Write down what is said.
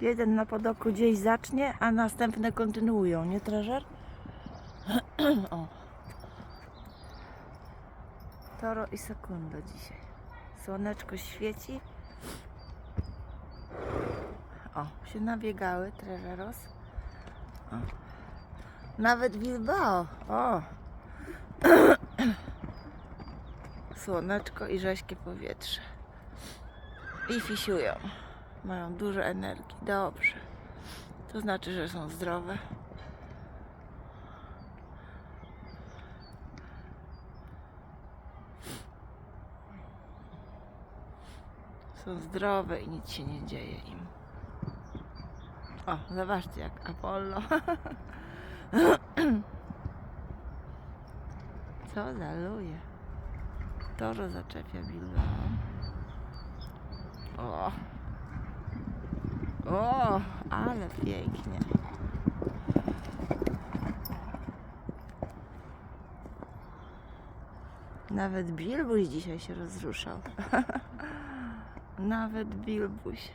Jeden na podoku gdzieś zacznie, a następne kontynuują, nie treżer? o. Toro i sekundo dzisiaj. Słoneczko świeci. O, się nabiegały treżeros. O. Nawet Bilbao. O. Słoneczko i rześkie powietrze. I fisiują. Mają dużo energii. Dobrze. To znaczy, że są zdrowe. Są zdrowe i nic się nie dzieje im. O, zobaczcie jak Apollo. Co zaluje? Toro zaczepia Bilbao. O! O, ale pięknie. Nawet Bilbuś dzisiaj się rozruszał. Nawet Bilbuś.